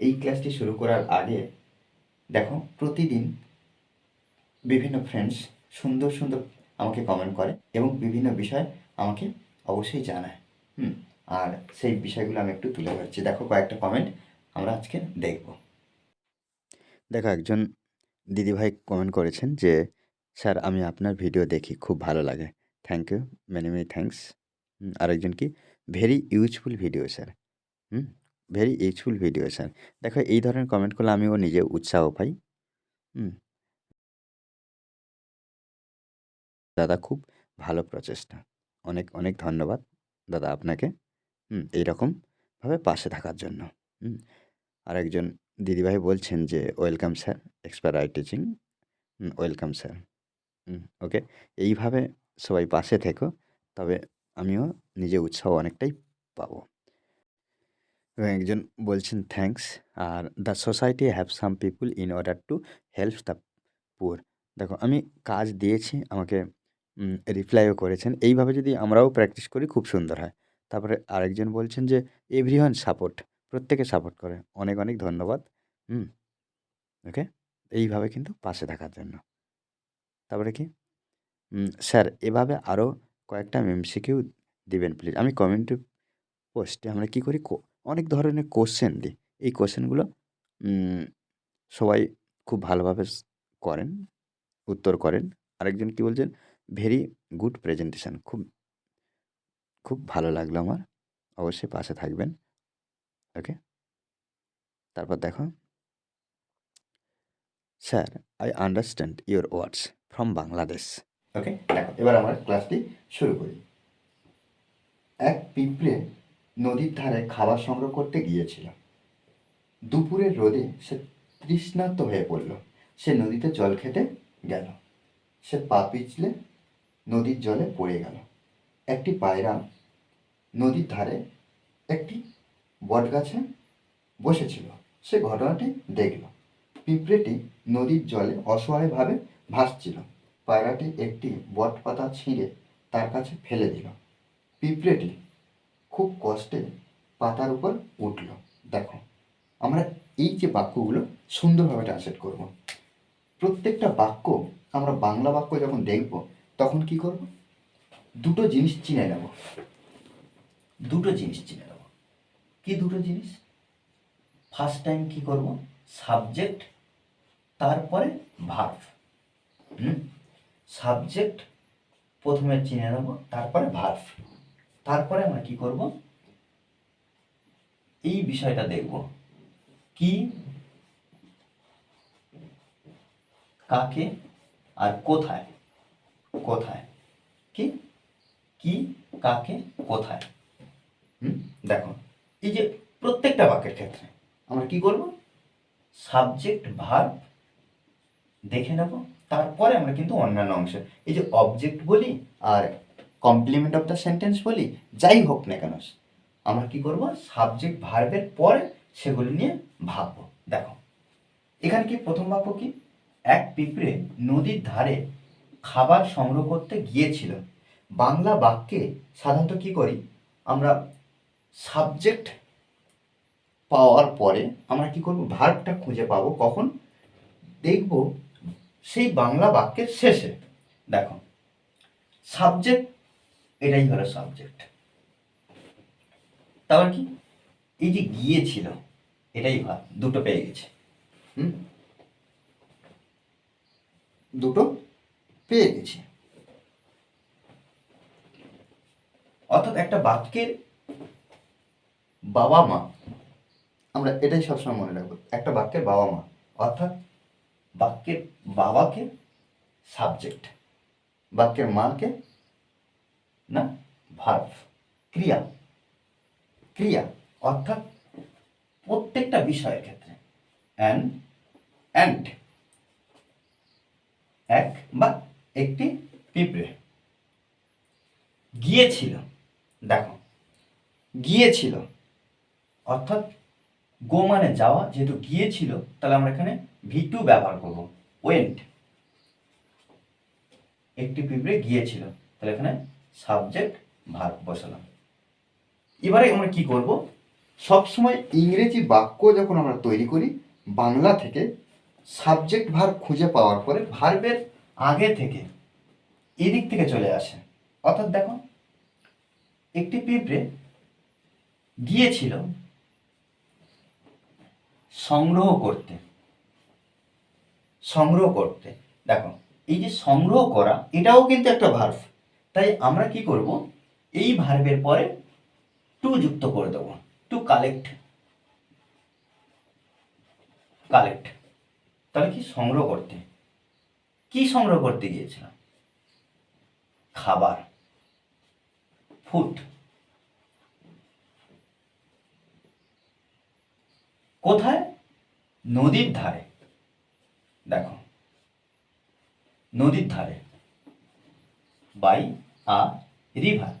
এই ক্লাসটি শুরু করার আগে দেখো, প্রতিদিন বিভিন্ন ফ্রেন্ডস সুন্দর সুন্দর আমাকে কমেন্ট করে এবং বিভিন্ন বিষয় আমাকে অবশ্যই জানায়। হুম, আর সেই বিষয়গুলো আমি একটু তুলে ধরছি। দেখো, কয়েকটা কমেন্ট আমরা আজকে দেখব। দেখো, একজন দিদিভাই কমেন্ট করেছেন যে, স্যার, আমি আপনার ভিডিও দেখি, খুব ভালো লাগে। Thank you many many thanks আরেকজন কি very useful video sir hmm very useful video sir দেখো, এই ধরনের কমেন্ট করলে আমিও নিজে উৎসাহ পাই। হুম। দাদা, খুব ভালো প্রচেষ্টা। অনেক অনেক ধন্যবাদ দাদা আপনাকে। হুম এইরকমভাবে পাশে থাকার জন্য। হুম। আরেকজন দিদিভাই বলছেন যে welcome sir expert I teaching welcome sir okay এইভাবে সবাই পাশে থেকো, তবে আমিও নিজে উৎসাহ অনেকটাই পাবো। এবং একজন বলছেন thanks are the society have some people in order to help the poor দেখো, আমি কাজ দিয়েছি, আমাকে রিপ্লাইও করেছেন। এইভাবে যদি আমরাও প্র্যাকটিস করি, খুব সুন্দর হয়। তারপরে আরেকজন বলছেন যে এভরিওয়ান সাপোর্ট প্রত্যেকে সাপোর্ট করে। অনেক অনেক ধন্যবাদ। হুম, ওকে? এইভাবে কিন্তু পাশে থাকার জন্য। তারপরে কি? স্যার, এভাবে আরও কয়েকটা এমসিকিউ দিবেন প্লিজ আমি কমেন্ট পোস্টে আমরা কি করি? অনেক ধরনের কোশ্চেন দিই। এই কোশ্চেনগুলো সবাই খুব ভালোভাবে করেন, উত্তর করেন। আরেকজন কি বলছেন ভেরি গুড প্রেজেন্টেশন খুব খুব ভালো লাগল আমার। অবশ্যই পাশে থাকবেন। ওকে তারপর দেখো। Sir I understand your words from Bangladesh okay এবার আমরা ক্লাসটি শুরু করি। এক পিঁপড়ে নদীর ধারে খাবার সংগ্রহ করতে গিয়েছিল। দুপুরের রোদে সে তৃষ্ণার্ত হয়ে পড়ল। সে নদীতে জল খেতে গেল। সে পা পিছলে নদীর জলে পড়ে গেল। একটি পায়রা নদীর ধারে একটি বটগাছে বসেছিল। সে ঘটনাটি দেখল। পিঁপড়েটি নদীর জলে অসহায়ভাবে ভাসছিল। পায়রাটি একটি বট পাতা ছিঁড়ে তার কাছে ফেলে দিল। পিঁপড়েটি খুব কষ্টে পাতার উপর উঠল। দেখো, আমরা এই যে বাক্যগুলো সুন্দরভাবে ট্রান্সলেট করব। প্রত্যেকটা বাক্য আমরা বাংলা বাক্য যখন দেখব, তখন কি করব? দুটো জিনিস চিনে নেব। দুটো জিনিস চিনে নেব। কি দুটো জিনিস? ফার্স্ট টাইম কি করব? সাবজেক্ট তারপরে ভার্ভ হুম? সাবজেক্ট প্রথমে চিনে নেব, তারপরে ভার্ভ তারপরে আমরা কি করব? এই বিষয়টা দেখব। কি, কাকে আর কোথায়? কোথায়? কি কি, কাকে, কোথায়? হুম, দেখো, এই যে প্রত্যেকটা বাক্যের ক্ষেত্রে আমরা কি করব? সাবজেক্ট, ভার্ব দেখে নেব। তারপরে আমরা কিন্তু অন্যান্য অংশ, এই যে অবজেক্ট বলি আর কমপ্লিমেন্ট অফ দ্য সেন্টেন্স বলি, যাই হোক না কেন, আমরা কি করব? সাবজেক্ট ভার্বের পরে সেগুলি নিয়ে ভাববো। দেখো, এখানে কি প্রথম বাক্য কি? এক পিঁপড়ে নদীর ধারে খাবার সংগ্রহ করতে গিয়েছিল। বাংলা বাক্যে সাধারণত কি করি? আমরা সাবজেক্ট পাওয়ার পরে আমরা কি করব? ভার্বটা খুঁজে পাবো। কখন? দেখব সেই বাংলা বাক্যের শেষে। দেখো সাবজেক্ট এটাই হলো সাবজেক্ট তারপর কি? এই যে গিয়েছিল, এটাই ভাব, দুটো পেয়ে গেছে। দুটো পেয়ে গেছে। অর্থাৎ একটা বাক্যের বাবা মা, আমরা এটাই সবসময় মনে রাখব, একটা বাক্যের বাবা মা, অর্থাৎ বাক্যের বাবাকে সাবজেক্ট বাক্যের মাকে না ভার্ভ ক্রিয়া। ক্রিয়া অর্থাৎ প্রত্যেকটা বিষয়ের ক্ষেত্রে। অ্যান্ড অ্যান্ড এক বা একটি পিঁপড়ে। গিয়েছিল, দেখো, গিয়েছিল। অর্থাৎ গো মানে যাওয়া, যেহেতু গিয়েছিল, তাহলে আমরা এখানে ভি টু ব্যবহার করব। ওয়েন্ট একটি পিঁপড়ে গিয়েছিল, তাহলে এখানে সাবজেক্ট ভার্ব বসালাম। এবারে আমরা কি করব? সবসময় ইংরেজি বাক্য যখন আমরা তৈরি করি, বাংলা থেকে সাবজেক্ট ভার খুঁজে পাওয়ার পরে ভার্বের আগে থেকে এদিক থেকে চলে আসে। অর্থাৎ দেখো, একটি পিঁপড়ে গিয়েছিল সংগ্রহ করতে। সংগ্রহ করতে। দেখো, এই যে সংগ্রহ করা, এটাও কিন্তু একটা ভার্ভ তাই আমরা কি করব? এই ভার্বের পরে টু যুক্ত করে দেবো। টু কালেক্ট কালেক্ট তাহলে কি সংগ্রহ করতে? কি সংগ্রহ করতে গিয়েছিলাম? খাবার। ফুড কোথায়? নদীর ধারে। দেখো। নদীর ধারে। By a river.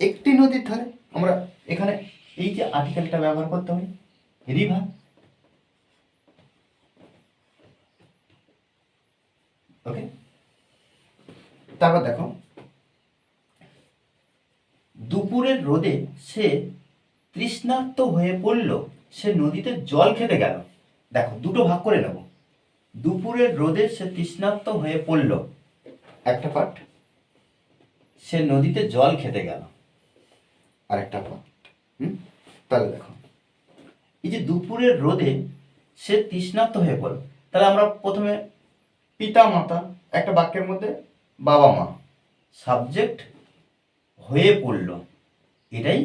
একটি নদীর ধারে আমরা এখানে এই যে আর্টিকেলটা ব্যবহার করতে হবে রিভার। ওকে? তারপর দেখো, দুপুরের রোদে সে তৃষ্ণার্ত হয়ে পড়ল, সে নদীতে জল খেতে গেল। দেখো, দুটো ভাগ করে নেব। দুপুরের রোদে সে তৃষ্ণার্ত হয়ে পড়ল। একটা পার্ট সে নদীতে জল খেতে গেল। আরেকটা পার্ট হুম? তাহলে দেখো। এই যে দুপুরের রোদে সে তৃষ্ণার্ত হয়ে পড়ল তাহলে আমরা প্রথমে পিতা, মাতা, একটা বাক্যের মধ্যে বাবা, মা সাবজেক্ট হয়ে পড়ল। এটাই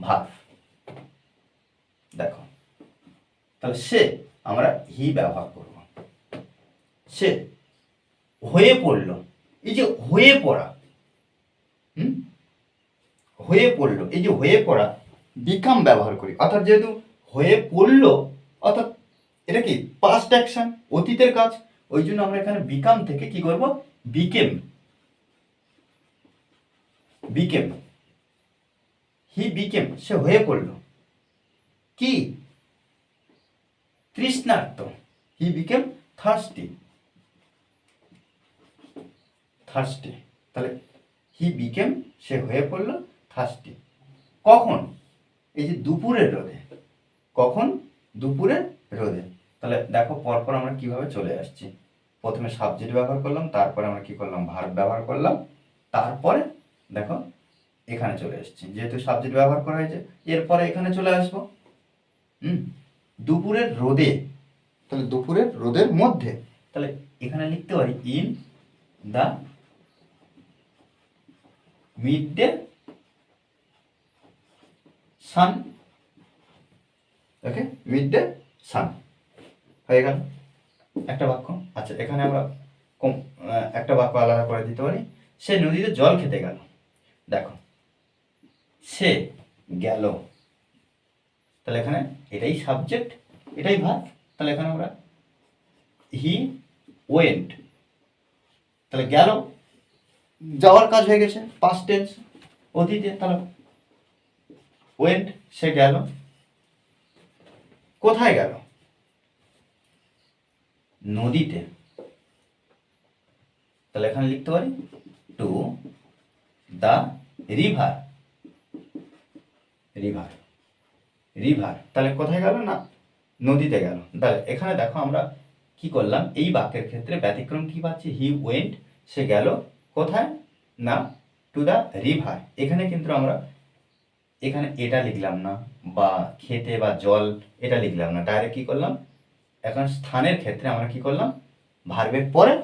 ভাব। দেখো, তাহলে সে আমরা হি ব্যবহার করব। সে হয়ে পড়ল। এই যে হয়ে পড়া হয়ে পড়ল। এই যে হয়ে পড়া বিকাম ব্যবহার করি। অর্থাৎ যেহেতু হয়ে পড়ল, অর্থাৎ এটা কি? পাস্ট অ্যাকশন অতীতের কাজ। ওই জন্য আমরা এখানে বিকাম থেকে কি করব? বিকেম বিকেম হি বিকেম সে হয়ে পড়ল। কি? তৃষ্ণার্ত। হি বিকেম থার্স্টি থার্স্টি তাহলে হি বিকেম সে হয়ে পড়ল থার্স্টি কখন? এই যে দুপুরের রোদে। কখন? দুপুরের রোদে। তাহলে দেখো, পরপর আমরা কীভাবে চলে আসছি। প্রথমে সাবজেক্ট ব্যবহার করলাম, তারপরে আমরা কি করলাম? ভার্ব ব্যবহার করলাম। তারপরে দেখো, এখানে চলে এসেছি যেহেতু সাবজেক্ট ব্যবহার করা হয়েছে, এরপরে এখানে চলে আসব। হুম? দুপুরের রোদে। তাহলে দুপুরের রোদের মধ্যে। তাহলে এখানে লিখতে পারি in the midday sun, okay, midday sun. হয়ে গেল। একটা বাক্য। আচ্ছা এখানে আমরা কম একটা বাক্য আলাদা করে দিতে পারি। সে নদীতে জল খেতে গেল। দেখো, সে গেল। তাহলে এখানে এটাই সাবজেক্ট এটাই ভাব তাহলে এখানে আমরা হি ওয়েন্ট তাহলে গেল। যাওয়ার কাজ হয়ে গেছে পাস্ট টেন্স অতীতে, তাহলে ওয়েন্ট সে গেল। কোথায় গেল? নদীতে। তাহলে এখানে লিখতে পারি to the river river river তাহলে কোথায় গেল না নদীতে গেল? তাহলে এখানে দেখো আমরা কি করলাম, এই বাক্যের ক্ষেত্রে ব্যতিক্রম কি পাচ্ছি? হি ওয়েন্ট সে গেল। কোথায়? না টু দ্য রিভার এখানে কিন্তু আমরা, এখানে এটা লিখলাম না, বা খেতে বা জল, এটা লিখলাম না। ডাইরেক্ট কি করলাম? এখন স্থানের ক্ষেত্রে আমরা কি করলাম? ভার্বের পরে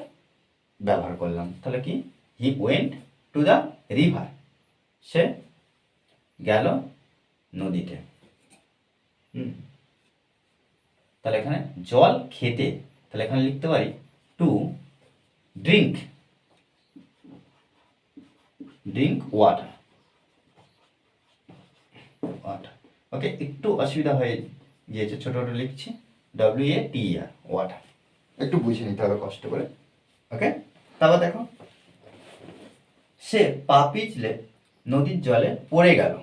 ব্যবহার করলাম। তাহলে কি? He went to the river সে গেল নদীতে। হুম। তাহলে এখানে জল, খেতে, তাহলে এখানে লিখতে পারি to drink drink water water okay একটু অসুবিধা হয়ে গিয়েছে, ছোট ছোট লিখছি। W A T R water একটু বুঝে নিতে হবে কষ্ট করে। ওকে তারপর দেখো। সে পা পিছলে নদীর জলে পড়ে গেল।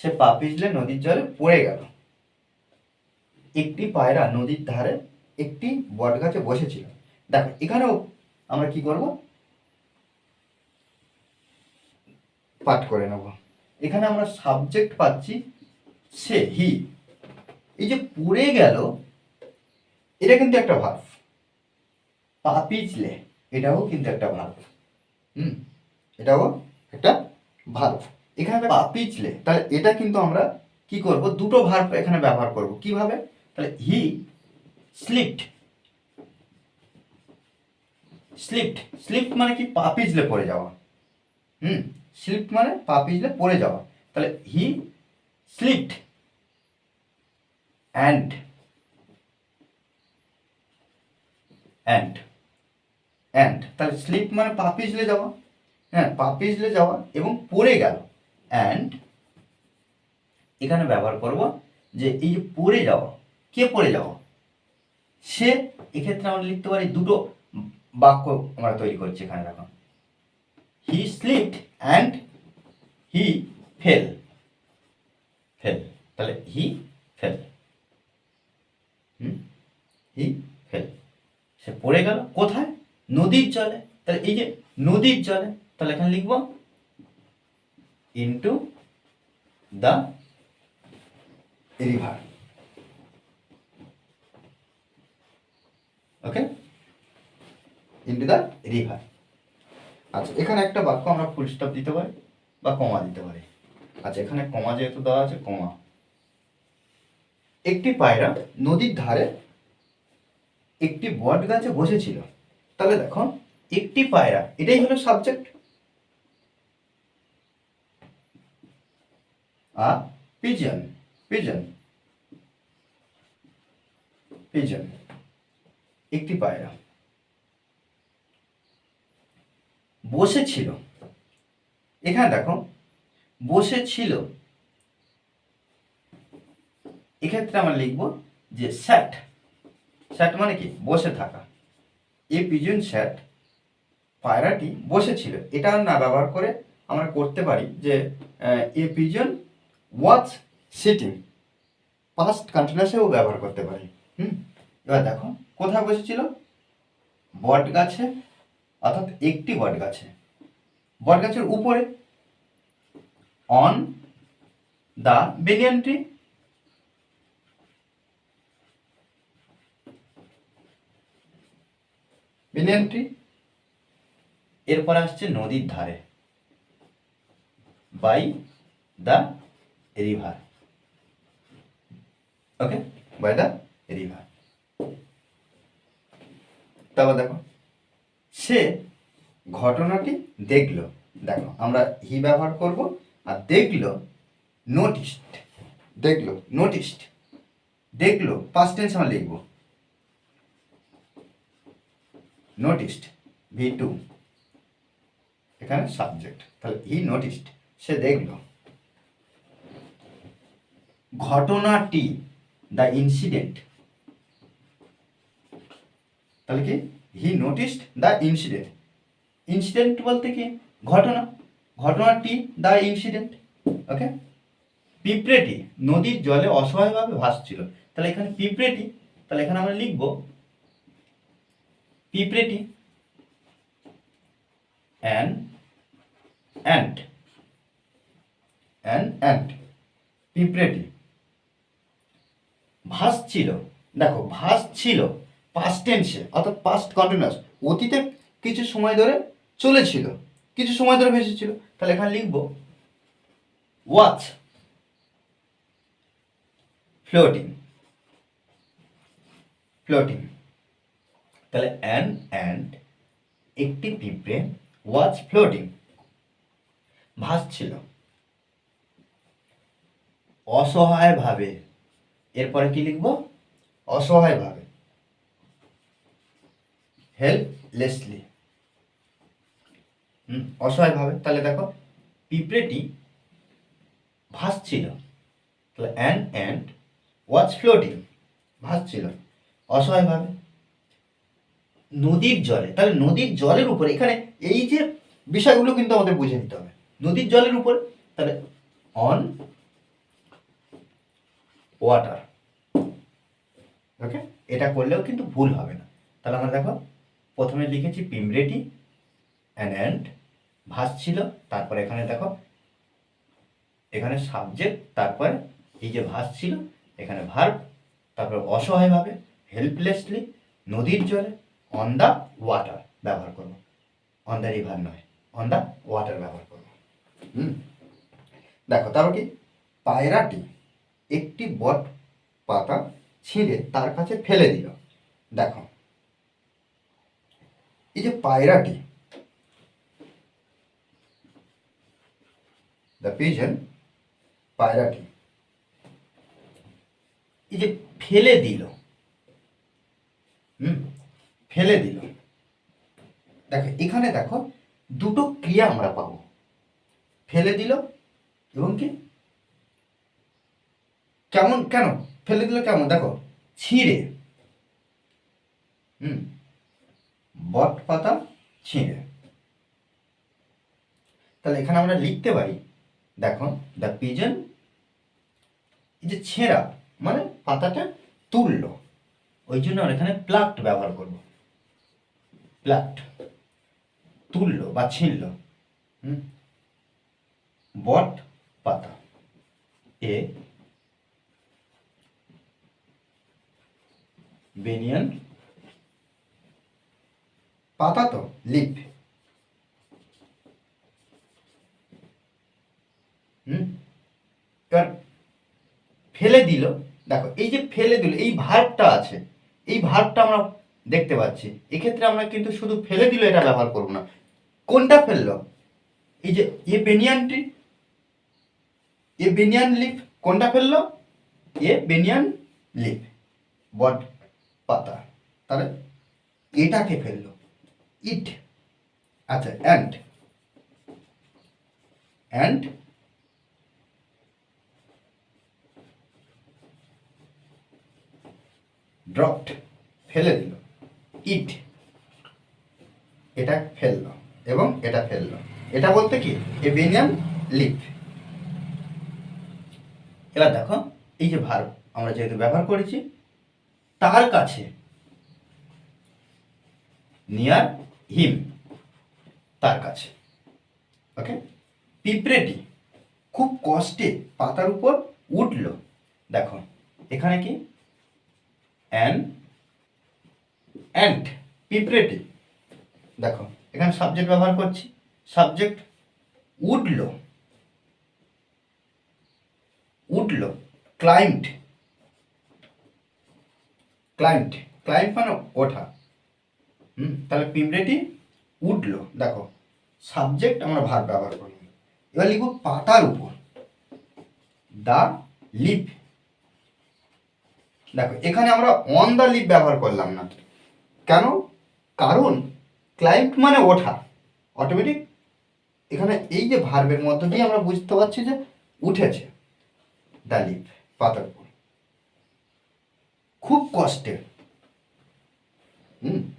সে পা পিছলে নদীর জলে পড়ে গেল। একটি পায়রা নদীর ধারে একটি বট গাছে বসেছিল। দেখো, এখানেও আমরা কি করব? পাঠ করে নেব। এখানে আমরা সাবজেক্ট পাচ্ছি সে হি এই যে পড়ে গেল, এটা কিন্তু একটা ভাব পা পিছলে এটাও কিন্তু একটা ভাব হুম, এটাও একটা ভার্ব এখানে পা পিছলে তাহলে এটা কিন্তু আমরা কি করব? দুটো ভার্ব এখানে ব্যবহার করব। কীভাবে? তাহলে হি স্লিপড স্লিপড স্লিপ মানে কি? পা পিছলে পড়ে যাওয়া। হুম স্লিপ মানে পা পিছলে পড়ে যাওয়া। তাহলে he slipped and and and তাহলে স্লিপ মানে পা পিছলে যাওয়া হ্যাঁ পা পিছলে যাওয়া এবং পড়ে গেল। অ্যান্ড এখানে ব্যবহার করব যে এই যে পড়ে যাওয়া, কে পড়ে যাওয়া? সে, এক্ষেত্রে আমরা লিখতে পারি দুটো বাক্য আমরা তৈরি করছি এখানে দেখো। He slipped and he fell fell তাহলে he fail hmm he fail সে পড়ে গেল। কোথায়? নদীর জলে। তাহলে এই যে নদীর জলে, তাহলে এখানে লিখব into the river okay into the river আচ্ছা এখানে একটা বাক্য আমরা ফুল স্টপ দিতে পারি বা কমা দিতে পারি। আচ্ছা এখানে কমা যেহেতু দেওয়া আছে কমা একটি পায়রা নদীর ধারে একটি বট গাছে বসেছিল। তাহলে দেখো, একটি পায়রা, এটাই হলো subject a pigeon pigeon pigeon একটি পায়রা। বসেছিল। এখানে দেখো, বসেছিল। এক্ষেত্রে আমরা লিখব যে স্যাট স্যাট মানে কি? বসে থাকা। এ পিজন স্যাট পায়রাটি বসেছিল। এটা না ব্যবহার করে আমরা করতে পারি যে a pigeon was sitting past কন্টিনিউসেও ব্যবহার করতে পারি। হুম? এবার দেখো, কোথায় বসেছিল? বট গাছে অর্থাৎ একটি বট গাছে বট গাছের উপরে on the banyan tree banyan tree এরপর আসছে নদীর ধারে by the river okay by the river তারপর দেখো। সে ঘটনাটি দেখল। দেখো, আমরা হি ব্যবহার করব আর দেখল নোটিসড দেখল নোটিসড দেখল পাস্ট টেন্স আমরা লিখব। নোটিসড ভি টু এখানে সাবজেক্ট তাহলে হি নোটিসড সে দেখল। ঘটনাটি দ্য ইনসিডেন্ট তাহলে কি? He noticed the incident incident বলতে কি? ঘটনা। ঘটনাটি দ্য ইনসিডেন্ট ওকে পিঁপড়েটি নদীর জলে অসহায়ভাবে ভাসছিল। তাহলে এখানে পিঁপড়েটি, তাহলে এখানে আমরা লিখব পিঁপড়েটি অ্যান অ্যান্ট অ্যান অ্যান্ট পিঁপড়েটি। ভাসছিল। দেখো, ভাসছিল। পাস্ট টেন্সে অর্থাৎ পাস্ট কন্টিনিউয়াস অতীতে কিছু সময় ধরে চলেছিল। কিছু সময় ধরে ভেসেছিল। তাহলে এখানে লিখব ওয়াচ ফ্লোটিং ফ্লোটিং তাহলে অ্যান অ্যান্ড একটি পিঁপড়ে ওয়াচ ফ্লোটিং ভাসছিল। অসহায়ভাবে, এরপরে কি লিখব? অসহায়ভাবে। হেল্পলেসলি অসহায়ভাবে। তাহলে দেখো, পিঁপড়েটি ভাসছিল। তাহলে অ্যান অ্যান্ড ওয়াচ ফ্লোটিং ভাসছিল। অসহায়ভাবে। নদীর জলে, তাহলে নদীর জলের উপরে, এখানে এই যে বিষয়গুলো কিন্তু আমাদের বুঝে নিতে হবে। নদীর জলের উপর, তাহলে অন ওয়াটার ওকে এটা করলেও কিন্তু ভুল হবে না। তাহলে আমরা দেখো প্রথমে লিখেছি পিমরেটি অ্যান্ড অ্যান্ড ভাসছিল তারপরে এখানে দেখো, এখানে সাবজেক্ট তারপরে এই যে ভাস ছিল, এখানে ভার্ব তারপরে অসহায়ভাবে হেল্পলেসলি নদীর জলে অন দ্য ওয়াটার ব্যবহার করব। অন দ্য রিভার নয় অন দ্য ওয়াটার ব্যবহার করব। হুম, দেখো, তারপর কি? পায়রাটি একটি বট পাতা ছিঁড়ে তার কাছে ফেলে দিল। দেখো এই যে পায়রাটি দ্য পিজন পায়রাটি, এই যে ফেলে দিল, হুম, ফেলে দিল। দেখো, এখানে দেখো দুটো ক্রিয়া আমরা পাবো। ফেলে দিল এবং কি? কেমন, কেন? ফেলে দিল কেমন? দেখো, ছিঁড়ে। হুম বট পাতা ছিঁড়ে। তাহলে এখানে আমরা লিখতে পারি, দেখো দ্য পিজন এই যে ছেঁড়া মানে পাতাটা তুললো। ওই জন্য আমরা এখানে প্লাক্ট ব্যবহার করব। প্লাক্ট তুললো বা ছিঁড়ল। বট পাতা, এ, বেনিয়ান পাতা তো, লিপ। হুম? এবার ফেলে দিল। দেখো, এই যে ফেলে দিল, এই ভার্বটা আছে, এই ভার্বটা আমরা দেখতে পাচ্ছি। এক্ষেত্রে আমরা কিন্তু শুধু ফেলে দিল এটা ব্যবহার করব না। কোনটা ফেলল? এই যে এ বেনিয়ানটি এ বেনিয়ান লিফ কোনটা ফেলল? এ বেনিয়ান লিফ বট পাতা। তাহলে এটাকে ফেলল। ইট আচ্ছা অ্যান্ড অ্যান্ড ড্রপড ফেলে দিল। ইট এটা ফেলল এবং এটা ফেলল। এটা বলতে কি? এ বেনিয়ান লিফ এবার দেখো, এই যে ভার্ব আমরা যেহেতু ব্যবহার করেছি, তার কাছে নিয়ার হিম, তার কাছে। ওকে পিঁপড়েটি খুব কষ্টে পাতার উপর উঠল। দেখো, এখানে কি? অ্যান অ্যান্ট পিঁপড়েটি। দেখো, এখানে সাবজেক্ট ব্যবহার করছি। সাবজেক্ট উঠল। উঠল ক্লাইম্ট ক্লাইম্ট ক্লাইম্ট মানে ওঠা। হুম? তাহলে পিঁপড়েটি উঠল। দেখো সাবজেক্ট আমরা ভার ব্যবহার করি এবার লিখব পাতার উপর। The leaf. দেখো, এখানে আমরা অন দ্য লিপ ব্যবহার করলাম না। কেন? কারণ ক্লাইম্ট মানে ওঠা। অটোমেটিক এখানে এই যে ভার্বের মধ্য দিয়ে আমরা বুঝতে পারছি যে উঠেছে। দ্য লিপ, পাতার উপর। খুব কষ্টের। হুম?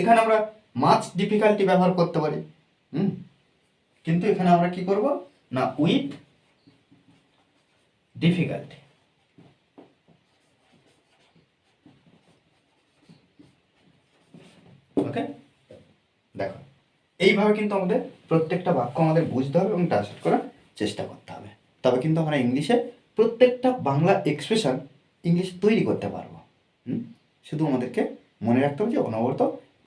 এখানে আমরা মাছ ডিফিকাল্টি ব্যবহার করতে পারি, হুম? কিন্তু এখানে আমরা কি করব? না উইথ ডিফিকাল্টি ওকে দেখো, এইভাবে কিন্তু আমাদের প্রত্যেকটা বাক্য আমাদের বুঝতে হবে এবং ট্রান্সলেট করার চেষ্টা করতে হবে। তবে কিন্তু আমরা ইংলিশে প্রত্যেকটা বাংলা এক্সপ্রেশন ইংলিশ তৈরি করতে পারব, হুম? শুধু আমাদেরকে মনে রাখতে হবে যে অনবরত